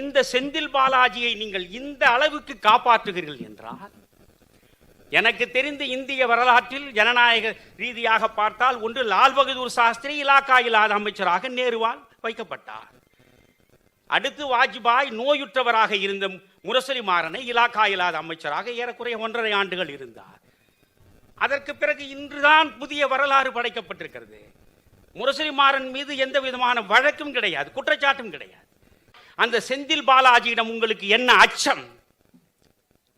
இந்த செந்தில் பாலாஜியை நீங்கள் இந்த அளவுக்கு காப்பாற்றுகிறீர்கள் என்றால் எனக்கு தெரிந்து இந்திய வரலாற்றில் ஜனநாயக ரீதியாக பார்த்தால் ஒன்று லால் பகதூர் சாஸ்திரி இலாக்கா இல்லாத அமைச்சராக நேருவால் வைக்கப்பட்டார். அடுத்து வாஜ்பாய் நோயுற்றவராக இருந்த முரசொலி மாறனை இலாக்கா இல்லாத அமைச்சராக ஏறக்குறைய ஒன்றரை ஆண்டுகள் இருந்தார். அதற்கு பிறகு இன்றுதான் புதிய வரலாறு படைக்கப்பட்டிருக்கிறது. முரசொலி மாறன் மீது எந்த விதமான வழக்கும் கிடையாது குற்றச்சாட்டும் கிடையாது. அந்த செந்தில் பாலாஜியிடம் உங்களுக்கு என்ன அச்சம்?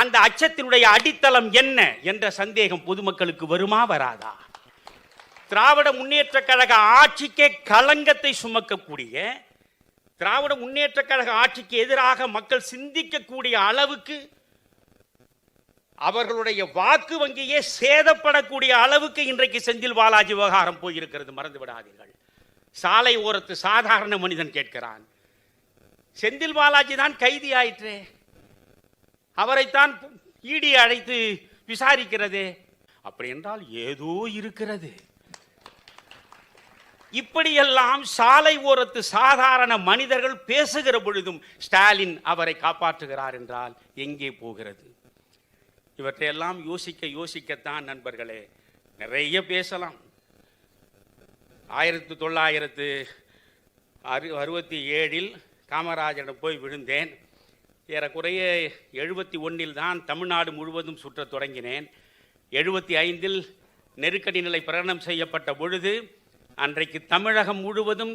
அந்த அச்சத்தினுடைய அடித்தளம் என்ன என்ற சந்தேகம் பொதுமக்களுக்கு வருமா வராதா? திராவிட முன்னேற்ற கழக ஆட்சிக்கே களங்கத்தை சுமக்கக்கூடிய திராவிட முன்னேற்ற கழக ஆட்சிக்கு எதிராக மக்கள் சிந்திக்கக்கூடிய அளவுக்கு அவர்களுடைய வாக்கு வங்கியே சேதப்படக்கூடிய அளவுக்கு இன்றைக்கு செந்தில் பாலாஜி விவகாரம் போயிருக்கிறது. மறந்து விடாதீர்கள். சாலை ஓரத்து சாதாரண மனிதன் கேட்கிறான். செந்தில் பாலாஜி தான் கைதி ஆயிற்றே அவரைத்தான் ஈடி அழைத்து விசாரிக்கிறது. அப்படி என்றால் ஏதோ இருக்கிறது. இப்படியெல்லாம் சாலை ஓரத்து சாதாரண மனிதர்கள் பேசுகிற பொழுதும் ஸ்டாலின் அவரை காப்பாற்றுகிறார் என்றால் எங்கே போகிறது? இவற்றையெல்லாம் யோசிக்க யோசிக்கத்தான் நண்பர்களே நிறைய பேசலாம். ஆயிரத்தி தொள்ளாயிரத்து அறு அறுபத்தி ஏழில் காமராஜரிடம் போய் விழுந்தேன். ஏறக்குறைய எழுபத்தி ஒன்றில் தான் தமிழ்நாடு முழுவதும் சுற்றத் தொடங்கினேன். எழுபத்தி ஐந்தில் நெருக்கடி நிலை பிரகடனம் செய்யப்பட்ட பொழுது அன்றைக்கு தமிழகம் முழுவதும்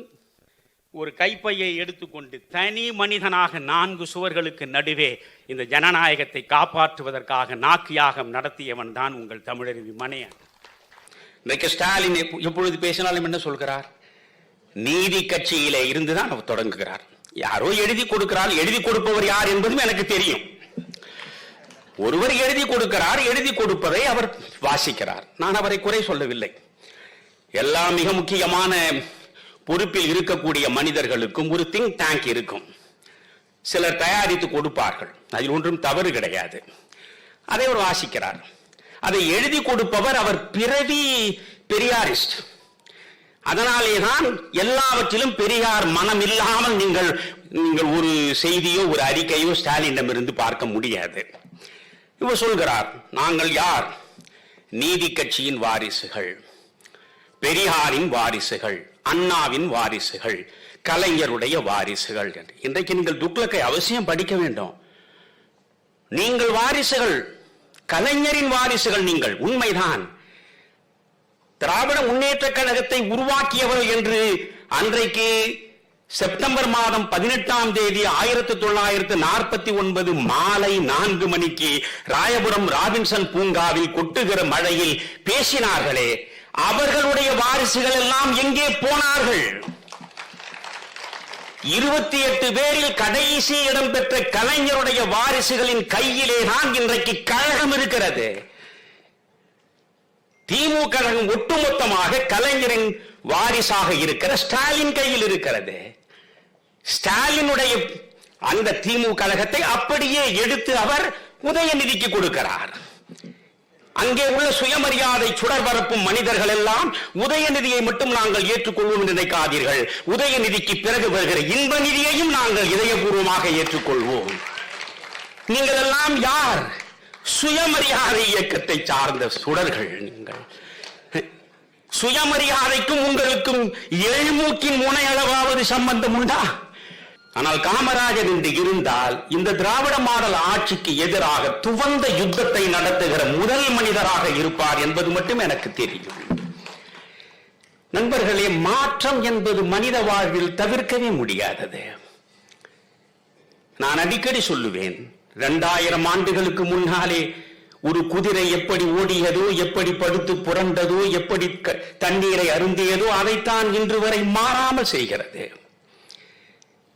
ஒரு கைப்பையை எடுத்துக்கொண்டு தனி மனிதனாக நான்கு சுவர்களுக்கு நடுவே இந்த ஜனநாயகத்தை காப்பாற்றுவதற்காக நாக்கு யாகம் நடத்தியவன் தான் உங்கள் தமிழறிவி மனையன் இன்றைக்கு ஸ்டாலின் எப்பொழுது பேசினாலும் என்ன சொல்கிறார்? நீதி கட்சியிலே இருந்துதான் அவர் தொடங்குகிறார். யாரோ எழுதி கொடுக்கிறார் எழுதி கொடுப்பவர் யார் என்பதும் எனக்கு தெரியும். ஒருவர் எழுதி கொடுக்கிறார் எழுதி கொடுப்பதை அவர் வாசிக்கிறார். நான் அவரை குறை சொல்லவில்லை. எல்லாம் மிக முக்கியமான பொறுப்பில் இருக்கக்கூடிய மனிதர்களுக்கும் ஒரு திங்க் டேங்க் இருக்கும். சிலர் தயாரித்து கொடுப்பார்கள். அதில் ஒன்றும் தவறு கிடையாது. அதை அவர் வாசிக்கிறார். அதை எழுதி கொடுப்பவர் அவர் பிறவி பெரியாரிஸ்ட். அதனாலே தான் எல்லாவற்றிலும் பெரியார் மனம் இல்லாமல் நீங்கள் நீங்கள் ஒரு செய்தியோ ஒரு அறிக்கையோ ஸ்டாலினிடமிருந்து பார்க்க முடியாது. இவர் சொல்கிறார் நாங்கள் யார்? நீதி கட்சியின் வாரிசுகள் பெரியாரின் வாரிசுகள் அண்ணாவின் வாரிசுகள் கலைஞருடைய வாரிசுகள். என்று இன்றைக்கு நீங்கள் துக்ளக்கை அவசியம் படிக்க வேண்டும். நீங்கள் வாரிசுகள் கலைஞரின் வாரிசுகள் நீங்கள் உண்மைதான். திராவிட முன்னேற்ற கழகத்தை உருவாக்கியவர் என்று அன்றைக்கு செப்டம்பர் மாதம் பதினெட்டாம் தேதி ஆயிரத்தி தொள்ளாயிரத்தி நாற்பத்தி ஒன்பது மாலை நான்கு மணிக்கு ராயபுரம் ராபின்சன் பூங்காவில் கொட்டுகிற மழையில் பேசினார்களே. அவர்களுடைய வாரிசுகள் எல்லாம் எங்கே போனார்கள்? இருபத்தி எட்டு பேரில் கடைசி இடம்பெற்ற கலைஞருடைய வாரிசுகளின் கையிலே தான் இன்றைக்கு கழகம் இருக்கிறது. திமுக ஒட்டுமொத்தமாக கலைஞரின் வாரிசாக இருக்கிற ஸ்டாலின் கையில் இருக்கிறது. ஸ்டாலினுடைய அந்த திமுக கழகத்தை அப்படியே எடுத்து அவர் உதயநிதிக்கு கொடுக்கிறார். அங்கே உள்ள சுயமரியாதை சுடர் பரப்பும் மனிதர்கள் எல்லாம் உதயநிதியை மட்டும் நாங்கள் ஏற்றுக்கொள்வோம் என்று நினைக்காதீர்கள். உதயநிதிக்கு பிறகு வருகிற இன்ப நிதியையும் நாங்கள் இதயபூர்வமாக ஏற்றுக்கொள்வோம். நீங்கள் எல்லாம் யார்? சுயமரியாதை இயக்கத்தை சார்ந்த சுடர்கள் நீங்கள். சுயமரியாதைக்கும் உங்களுக்கும் எழுமூக்கின் முனையளவாவது சம்பந்தம் உண்டா? ஆனால் காமராஜர் இன்று இருந்தால் இந்த திராவிட மாடல் ஆட்சிக்கு எதிராக துவந்த யுத்தத்தை நடத்துகிற முதல் மனிதராக இருப்பார் என்பது மட்டும் எனக்கு தெரியும். நண்பர்களே மாற்றம் என்பது மனித வாழ்வில் தவிர்க்கவே முடியாதது. நான் அடிக்கடி சொல்லுவேன் இரண்டாயிரம் ஆண்டுகளுக்கு முன்னாலே ஒரு குதிரை எப்படி ஓடியதோ எப்படி படுத்து புரண்டதோ எப்படி தண்ணீரை அருந்தியதோ அதைத்தான் இன்று வரை மாறாமல் செய்கிறது.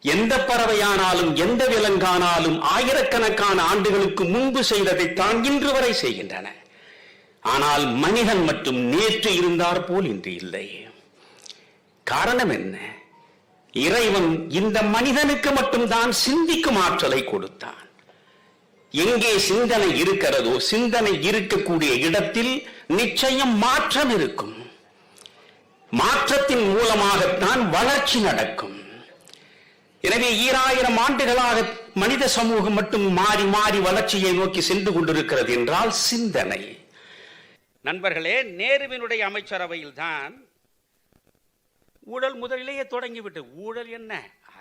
எந்த பறவையானாலும் எந்த விலங்கானாலும் ஆயிரக்கணக்கான ஆண்டுகளுக்கு முன்பு செய்ததைத்தான் இன்று வரை செய்கின்றன. ஆனால் மனிதன் மட்டும் நேற்று இருந்தார் போல் இன்று இல்லை. காரணம் என்ன? இறைவன் இந்த மனிதனுக்கு மட்டும்தான் சிந்திக்கும் ஆற்றலை கொடுத்தான். எங்கே சிந்தனை இருக்கிறதோ சிந்தனை இருக்கக்கூடிய இடத்தில் நிச்சயம் மாற்றம் இருக்கும். மாற்றத்தின் மூலமாகத்தான் வளர்ச்சி நடக்கும். எனவே ஈராயிரம் ஆண்டுகளாக மனித சமூகம் மட்டும் மாறி மாறி வளர்ச்சியை நோக்கி சென்று கொண்டிருக்கிறது என்றால் சிந்தனை. நண்பர்களே நேருவினுடைய அமைச்சரவையில் தான் ஊழல் முதலிலேயே தொடங்கிவிட்டு. ஊழல் என்ன?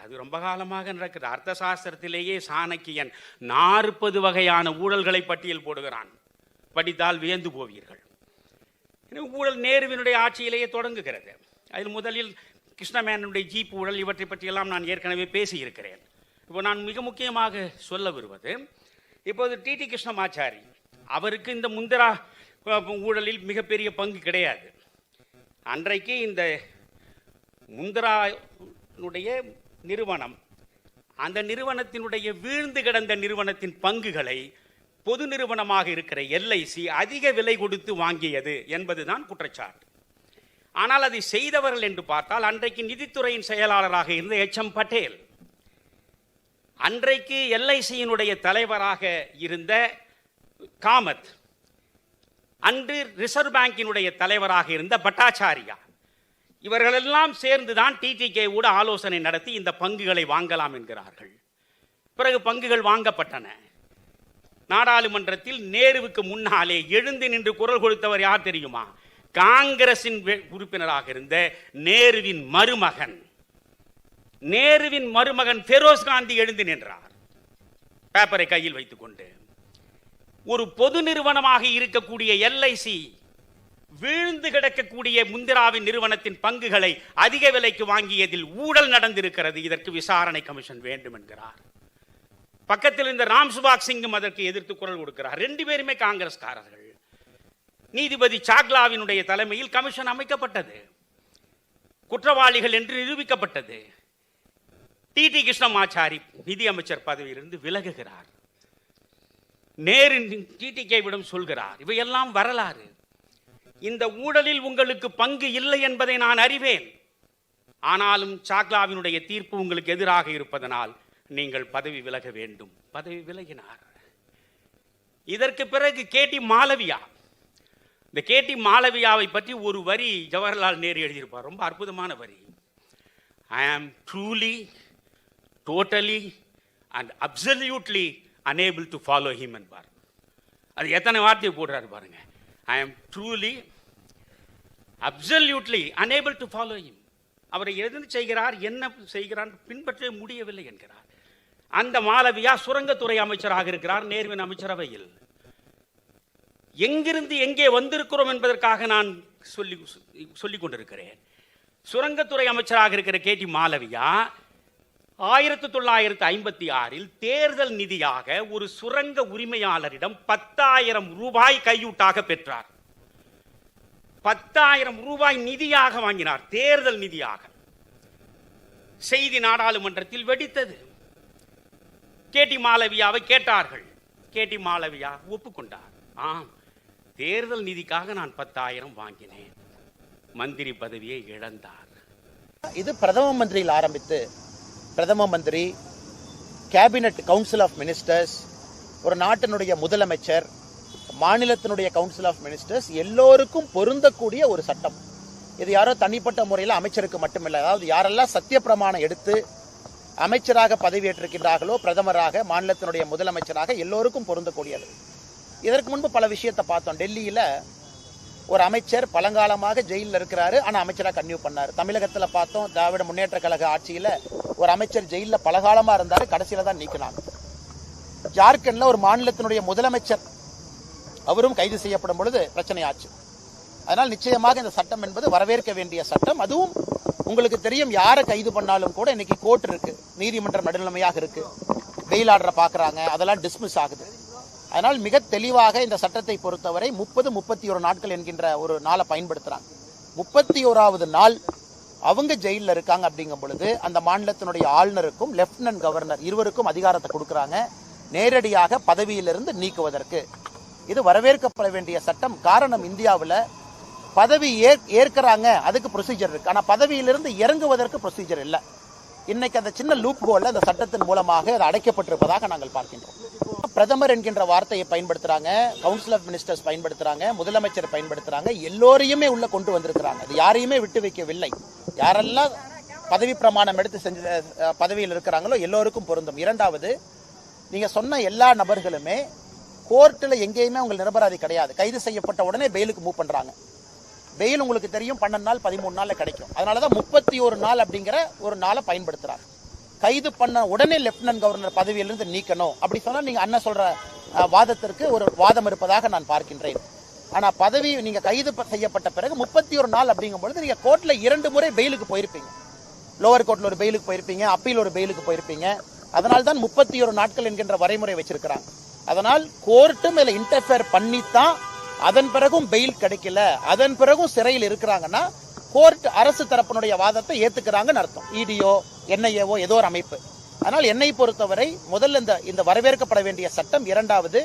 அது ரொம்ப காலமாக நடக்குது. அர்த்த சாஸ்திரத்திலேயே சாணக்கியன் நாற்பது வகையான ஊழல்களை பட்டியல் போடுகிறான். படித்தால் வியந்து போவீர்கள். ஊழல் நேருவினுடைய ஆட்சியிலேயே தொடங்குகிறது. அதில் முதலில் கிருஷ்ணமேனனுடைய ஜீப் ஊழல் இவற்றை பற்றியெல்லாம் நான் ஏற்கனவே பேசியிருக்கிறேன். இப்போ நான் மிக முக்கியமாக சொல்ல வருவது இப்போது டிடி கிருஷ்ணமாச்சாரி அவருக்கு இந்த முந்திரா ஊழலில் மிகப்பெரிய பங்கு கிடையாது. அன்றைக்கு இந்த முந்திரானுடைய நிறுவனம். அந்த நிறுவனத்தினுடைய வீழ்ந்து கிடந்த நிறுவனத்தின் பங்குகளை பொது நிறுவனமாக இருக்கிற எல்ஐசி அதிக விலை கொடுத்து வாங்கியது என்பதுதான் குற்றச்சாட்டு. ஆனால் அதை செய்தவர்கள் என்று பார்த்தால் அன்றைக்கு நிதித்துறையின் செயலாளராக இருந்த எச் எம் பட்டேல் அன்றைக்கு எல்ஐசியினுடைய தலைவராக இருந்த காமத் அன்று ரிசர்வ் பேங்கினுடைய தலைவராக இருந்த பட்டாச்சாரியா இவர்களெல்லாம் சேர்ந்துதான் கூட ஆலோசனை நடத்தி இந்த பங்குகளை வாங்கலாம் என்கிறார்கள். பிறகு பங்குகள் வாங்கப்பட்டன. நாடாளுமன்றத்தில் நேருவுக்கு முன்னாலே எழுந்து நின்று குரல் கொடுத்தவர் யார் தெரியுமா? காங்கிரசின் உறுப்பினராக இருந்த நேருவின் மருமகன். நேருவின் மருமகன் ஃபெரோஸ் காந்தி எழுந்து நின்றார். பேப்பரை கையில் வைத்துக்கொண்டு. ஒரு பொது நிறுவனமாக இருக்கக்கூடிய எல்ஐசி வீழ்ந்து கிடக்கக்கூடிய முந்திராவின் நிறுவனத்தின் பங்குகளை அதிக விலைக்கு வாங்கியதில் ஊழல் நடந்திருக்கிறது. இதற்கு விசாரணை கமிஷன் வேண்டும் என்கிறார். பக்கத்தில் இந்த ராம் சுபாக் சிங்கும் அதற்கு எதிர்த்து குரல் கொடுக்கிறார். ரெண்டு பேருமே காங்கிரஸ்காரர்கள். நீதிபதி சாக்லாவினுடைய தலைமையில் கமிஷன் அமைக்கப்பட்டது. குற்றவாளிகள் என்று நிரூபிக்கப்பட்டது. டிடி கிருஷ்ணமாச்சாரி நிதியமைச்சர் பதவியிலிருந்து விலகுகிறார். நேரு டிடிகேவிடம் சொல்கிறார். இவையெல்லாம் வரலாறு. இந்த ஊழலில் உங்களுக்கு பங்கு இல்லை என்பதை நான் அறிவேன். ஆனாலும் சாக்லாவினுடைய தீர்ப்பு உங்களுக்கு எதிராக இருப்பதனால் நீங்கள் பதவி விலக வேண்டும். பதவி விலகினார். இதற்கு பிறகு கேடி மாலவியா இந்த கேடி மாலவியாவை பற்றி ஒரு வரி ஜவஹர்லால் நேரு எழுதியிருப்பார். ரொம்ப அற்புதமான வரி. I am truly totally and absolutely unable to follow him என்பார். அது எத்தனை வார்த்தையை போடுறாரு பாருங்கள் I am truly absolutely unable to follow him அவரை எது செய்கிறார் என்ன செய்கிறார் பின்பற்ற முடியவில்லை என்கிறார். அந்த மாளவியா சுரங்கத்துறை அமைச்சராக இருக்கிறார் நேர்வின் அமைச்சரவையில். எங்கிருந்து எங்கே வந்திருக்கிறோம் என்பதற்காக நான் சொல்லி சொல்லிக் கொண்டிருக்கிறேன். சுரங்கத்துறை அமைச்சராக இருக்கிற கேடி மாளவியா ஆயிரத்தி தொள்ளாயிரத்தி ஐம்பத்தி ஆறில் தேர்தல் நிதியாக ஒரு சுரங்க உரிமையாளரிடம் பத்தாயிரம் ரூபாய் கையூட்டாக பெற்றார். பத்தாயிரம் ரூபாய் நிதியாக வாங்கினார் தேர்தல் நிதியாக. செய்தி நாடாளுமன்றத்தில் வெடித்தது. கேடி மாலவியாவை கேட்டார்கள். கேடி மாலவியா ஒப்புக்கொண்டார். ஆம் தேர்தல் நிதிக்காக நான் பத்தாயிரம் வாங்கினேன். மந்திரி பதவியை இழந்தார். இது பிரதம மந்திரியில் ஆரம்பித்து பிரதம மந்திரி கேபினட் கவுன்சில் ஆஃப் மினிஸ்டர்ஸ் ஒரு நாட்டினுடைய முதலமைச்சர் மாநிலத்தினுடைய கவுன்சில் ஆஃப் மினிஸ்டர்ஸ் எல்லோருக்கும் பொருந்தக்கூடிய ஒரு சட்டம். இது யாரோ தனிப்பட்ட முறையில் அமைச்சருக்கு மட்டுமில்லை அதாவது யாரெல்லாம் சத்திய பிரமாணம் எடுத்து அமைச்சராக பதவியேற்றிருக்கின்றார்களோ பிரதமராக மாநிலத்தினுடைய முதலமைச்சராக எல்லோருக்கும் பொருந்தக்கூடியது. இதற்கு முன்பு பல விஷயத்தை பார்த்தோம். டெல்லியில் ஒரு அமைச்சர் பழங்காலமாக ஜெயிலில் இருக்கிறாரு. ஆனால் அமைச்சராக கன்யூ பண்ணார். தமிழகத்தில் பார்த்தோம் திராவிட முன்னேற்ற கழக ஆட்சியில் ஒரு அமைச்சர் ஜெயிலில் பலகாலமாக இருந்தார். கடைசியில் தான் நீக்கினாங்க. ஜார்க்கண்டில் ஒரு மாநிலத்தினுடைய முதலமைச்சர் அவரும் கைது செய்யப்படும் பொழுது பிரச்சனை ஆச்சு. அதனால் நிச்சயமாக இந்த சட்டம் என்பது வரவேற்க வேண்டிய சட்டம். அதுவும் உங்களுக்கு தெரியும் யாரை கைது பண்ணாலும் கூட இன்னைக்கு கோர்ட் இருக்கு. நீதிமன்றம் நடுநிலைமையாக இருக்கு. வெயிலாடுற பார்க்குறாங்க அதெல்லாம் டிஸ்மிஸ் ஆகுது. அதனால் மிக தெளிவாக இந்த சட்டத்தை பொறுத்தவரை முப்பது முப்பத்தி ஒரு நாட்கள் என்கின்ற ஒரு நாளை பயன்படுத்துகிறாங்க முப்பத்தி ஓராவது நாள் அவங்க ஜெயிலில் இருக்காங்க அப்படிங்கும் பொழுது அந்த மாநிலத்தினுடைய ஆளுநருக்கும் லெப்டினன்ட் கவர்னர் இருவருக்கும் அதிகாரத்தை கொடுக்குறாங்க. நேரடியாக பதவியிலிருந்து நீக்குவதற்கு. இது வரவேற்கப்பட வேண்டிய சட்டம். காரணம் இந்தியாவில் பதவி ஏற் ஏற்கிறாங்க. அதுக்கு ப்ரொசீஜர் இருக்குது ஆனால் பதவியிலிருந்து இறங்குவதற்கு ப்ரொசீஜர் இல்லை. இன்னைக்கு அந்த சின்ன லூப் கோல்ல அந்த சட்டத்தின் மூலமாக அது அடைக்கப்பட்டிருப்பதாக நாங்கள் பார்க்கின்றோம். பிரதமர் என்கின்ற வார்த்தையை பயன்படுத்துறாங்க கவுன்சில் ஆஃப் மினிஸ்டர்ஸ் பயன்படுத்துறாங்க முதலமைச்சர் பயன்படுத்துறாங்க எல்லோரையுமே உள்ள கொண்டு வந்திருக்கிறாங்க. அது யாரையுமே விட்டு வைக்கவில்லை. யாரெல்லாம் பதவி பிரமாணம் எடுத்து செஞ்ச பதவியில் இருக்கிறாங்களோ எல்லோருக்கும் பொருந்தும். இரண்டாவது நீங்க சொன்ன எல்லா நபர்களுமே கோர்ட்டில் எங்கேயுமே உங்கள் நிரபராதி கிடையாது. கைது செய்யப்பட்ட உடனே பெயிலுக்கு மூவ் பண்றாங்க. பெயில் உங்களுக்கு தெரியும் பன்னெண்டு நாள் பதிமூணு நாளில் கிடைக்கும். அதனால தான் முப்பத்தி ஒரு நாள் அப்படிங்கிற ஒரு நாளை பயன்படுத்துறாங்க கைது பண்ண உடனே லெப்டினன்ட் கவர்னர் பதவியிலிருந்து நீக்கணும். அப்படி சொன்னால் நீங்கள் அண்ணன் சொல்கிற வாதத்திற்கு ஒரு வாதம் இருப்பதாக நான் பார்க்கின்றேன். ஆனால் பதவி நீங்கள் கைது செய்யப்பட்ட பிறகு முப்பத்தி ஒரு நாள் அப்படிங்கும் பொழுது கோர்ட்டில் இரண்டு முறை பெயிலுக்கு போயிருப்பீங்க. லோவர் கோர்ட்டில் ஒரு பெயிலுக்கு போயிருப்பீங்க அப்பீல் ஒரு பெயிலுக்கு போயிருப்பீங்க. அதனால் தான் முப்பத்தி ஒரு நாட்கள் என்கின்ற வரைமுறை வச்சிருக்கிறாங்க அதனால் கோர்ட்டும் இதுல இன்டர்ஃபியர் பண்ணித்தான் அதன் பிறகும் பெயில் கிடைக்கல. அதன் பிறகும் சிறையில் இருக்கிறாங்கன்னா கோர்ட் அரசு தரப்பினுடைய வாதத்தை ஏத்துக்கிறாங்கன்னு அர்த்தம். இடியோ என்ஐஏஓ ஏதோ ஒரு அமைப்பு. ஆனால் என்னை பொறுத்தவரை முதல்ல இந்த இந்த வரவேற்கப்பட வேண்டிய சட்டம் இரண்டாவது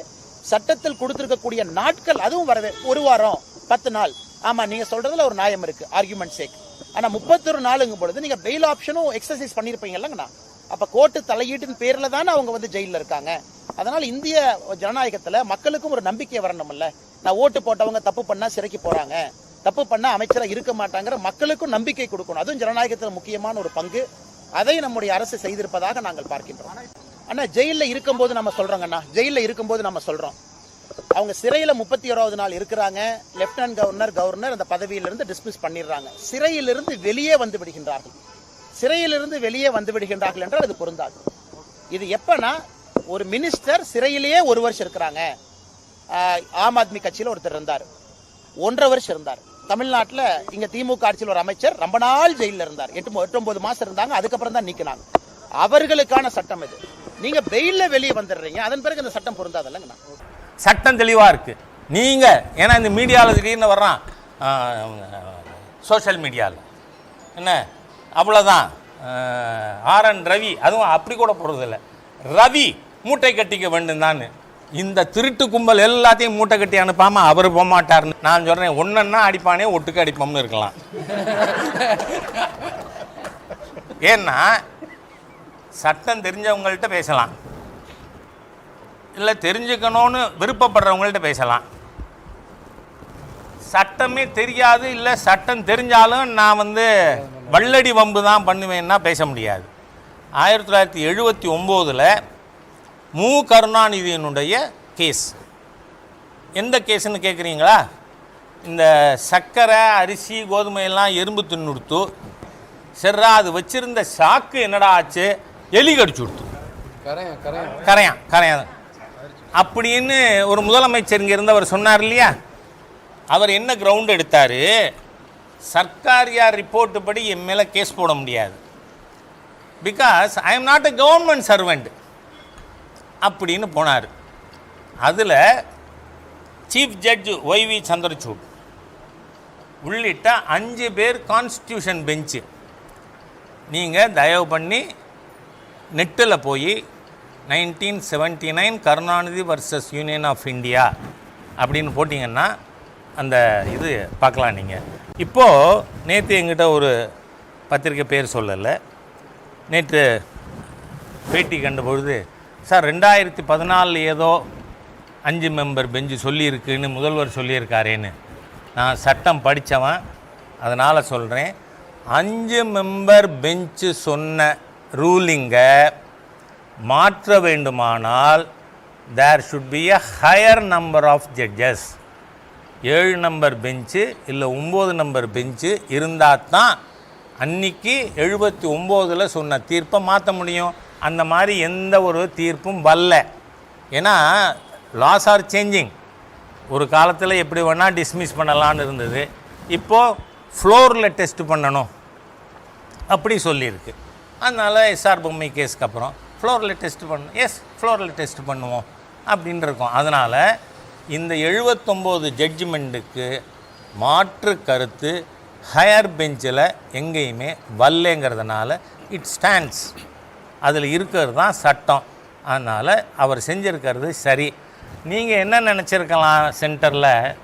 சட்டத்தில் கொடுத்திருக்கக்கூடிய நாட்கள் அதுவும் வரவே ஒரு வாரம் பத்து நாள். ஆமா நீங்க சொல்றதுல ஒரு நியாயம் இருக்கு ஆர்குமெண்ட் சேக் ஆனா முப்பத்தொரு நாளுங்கும் பொழுது நீங்க பெயில் ஆப்ஷனும் எக்ஸசைஸ் பண்ணிருப்பீங்கல்லங்கண்ணா அப்ப கோர்ட்டு தலையீட்டின் பேரில் தானே அவங்க வந்து ஜெயிலில் இருக்காங்க. அதனால இந்திய ஜனநாயகத்துல மக்களுக்கும் ஒரு நம்பிக்கை வரணும்ல. நான் ஓட்டு போட்டவங்க தப்பு பண்ணா சிறைக்கு போறாங்க. தப்பு பண்ணா அமைச்சரா இருக்க மாட்டாங்கிற மக்களுக்கும் நம்பிக்கை கொடுக்கணும். அதுவும் ஜனநாயகத்துல முக்கியமான ஒரு பங்கு. அதை நம்முடைய அரசு செய்திருப்பதாக நாங்கள் பார்க்கின்றோம். ஆனால் ஜெயிலில் இருக்கும்போது நம்ம சொல்கிறோங்கண்ணா ஜெயிலில் இருக்கும்போது நம்ம சொல்றோம். அவங்க சிறையில முப்பத்தி ஓராவது நாள் இருக்கிறாங்க. லெப்டினன்ட் கவர்னர் கவர்னர் அந்த பதவியிலிருந்து டிஸ்மிஸ் பண்ணிடுறாங்க. சிறையிலிருந்து வெளியே வந்து விடுகின்றார்கள். சிறையிலிருந்து வெளியே வந்து விடுகின்றார்கள் என்றால் அது பொருந்தாது. இது எப்பனா ஒரு மினிஸ்டர் சிறையிலேயே ஒரு வருஷம் இருக்கிறாங்க ஆம் ஆத்மி கட்சியில் ஒருத்தர் இருந்தார். ஒன்றரை வருஷம் இருந்தார் தமிழ்நாட்டில் இங்கே திமுக ஆட்சியில் ஒரு அமைச்சர் ரொம்ப நாள் ஜெயிலில் இருந்தார். எட்டு எட்டொம்பது எட்டு ஒன்பது இருந்தாங்க அதுக்கப்புறம் தான் நீக்கினாங்க. அவர்களுக்கான சட்டம் இது. நீங்க பெயில்ல வெளியே வந்துடுறீங்க அதன் பிறகு இந்த சட்டம் பொருந்தாதல்லங்கண்ணா சட்டம் தெளிவாக இருக்குது நீங்கள் ஏன்னா இந்த மீடியாவில் திடீர்னு வர்றான் சோஷியல் மீடியாவில் என்ன? அவ்வளோதான் ஆர் என் ரவி அதுவும் அப்படி கூட போடுறதில்ல. ரவி மூட்டை கட்டிக்க வேண்டும் தான் இந்த திருட்டு கும்பல் எல்லாத்தையும் மூட்டை கட்டி அனுப்பாமல் அவர் போக மாட்டார்னு நான் சொல்கிறேன் ஒன்றுன்னா அடிப்பானே ஒட்டுக்கு அடிப்போம்னு இருக்கலாம். ஏன்னா சட்டம் தெரிஞ்சவங்கள்ட்ட பேசலாம். இல்லை தெரிஞ்சுக்கணும்னு விருப்பப்படுறவங்கள்ட்ட பேசலாம். சட்டமே தெரியாது இல்லை சட்டம் தெரிஞ்சாலும் நான் வந்து வள்ளடி வம்பு தான் பண்ணுவேன்னா பேச முடியாது. ஆயிரத்தி தொள்ளாயிரத்தி எழுபத்தி ஒம்போதில் மு. கருணாநிதியினுடைய கேஸ். எந்த கேஸுன்னு கேட்குறீங்களா இந்த சர்க்கரை அரிசி கோதுமையெல்லாம் எறும்பு தின்னுடுத்து சரிடா அது வச்சிருந்த சாக்கு என்னடா ஆச்சு? எலி கடிச்சு கொடுத்து கரையான் கரையான். அப்படின்னு ஒரு முதலமைச்சர் இங்கே இருந்தவர் சொன்னார் இல்லையா? அவர் என்ன கிரவுண்ட் எடுத்தார்? சர்க்காரியா ரிப்போர்ட்டு படி என் மேலே கேஸ் போட முடியாது. Because I am not a government servant அப்படின்னு போனார். அதில் சீஃப் ஜட்ஜ் ஒய்வி சந்திரசூட் உள்ளிட்ட அஞ்சு பேர் கான்ஸ்டியூஷன் பெஞ்சு நீங்கள் தயவு பண்ணி நெட்டில் போய் nineteen seventy nine Karunanidhi versus Union of India அப்படின்னு போட்டிங்கன்னா அந்த இது பார்க்கலாம் நீங்கள் இப்போது நேற்று எங்கிட்ட ஒரு பத்திரிக்கை பேர் சொல்லலை. நேற்று பேட்டி கண்ட பொழுது சார் ரெண்டாயிரத்தி பதினாலில் ஏதோ அஞ்சு மெம்பர் பெஞ்சு சொல்லியிருக்குன்னு முதல்வர் சொல்லியிருக்காரேன்னு. நான் சட்டம் படித்தவன் அதனால் சொல்கிறேன் அஞ்சு மெம்பர் பெஞ்சு சொன்ன ரூலிங்கை மாற்ற வேண்டுமானால் there should be a higher number of judges ஏழு நம்பர் பெஞ்சு இல்லை ஒம்பது நம்பர் பெஞ்சு இருந்தால் தான் அன்னைக்கு எழுபத்தி ஒம்போதில் சொன்ன தீர்ப்பை மாற்ற முடியும். அந்த மாதிரி எந்த ஒரு தீர்ப்பும் வரல. ஏன்னா லாஸ் ஆர் சேஞ்சிங் ஒரு காலத்தில் எப்படி வேணால் டிஸ்மிஸ் பண்ணலான்னு இருந்தது. இப்போது ஃப்ளோரில் டெஸ்ட் பண்ணணும். அப்படி சொல்லியிருக்கு. அதனால் எஸ்ஆர் பொம்மை கேஸ்க்கு அப்புறம் ஃப்ளோரில் டெஸ்ட் பண்ணணும். எஸ் ஃப்ளோரில் டெஸ்ட் பண்ணுவோம். அப்படின்னு இருக்கோம் அதனால் இந்த எழுபத்தொம்போது ஜட்ஜ்மெண்ட்டுக்கு மாற்று கருத்து ஹையர் பெஞ்சில் எங்கேயுமே வரலங்கிறதுனால இட் ஸ்டாண்ட்ஸ் அதில் இருக்கிறது தான் சட்டம். அதனால் அவர் செஞ்சுருக்கிறது சரி. நீங்கள் என்ன நினச்சிருக்கலாம் சென்டரில்?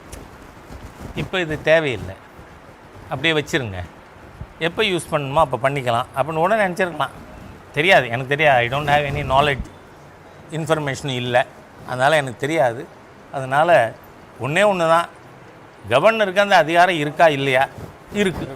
இப்போ இது தேவையில்லை. அப்படியே வச்சுருங்க. எப்போ யூஸ் பண்ணணுமோ அப்போ பண்ணிக்கலாம். அப்படின்னு கூட நினச்சிருக்கலாம். தெரியாது. எனக்கு தெரியாது. I don't have any knowledge இன்ஃபர்மேஷனும் இல்லை. அதனால் எனக்கு தெரியாது. அதனால் ஒன்றே ஒன்று தான் கவர்னருக்கு அந்த அதிகாரம் இருக்கா இல்லையா? இருக்குது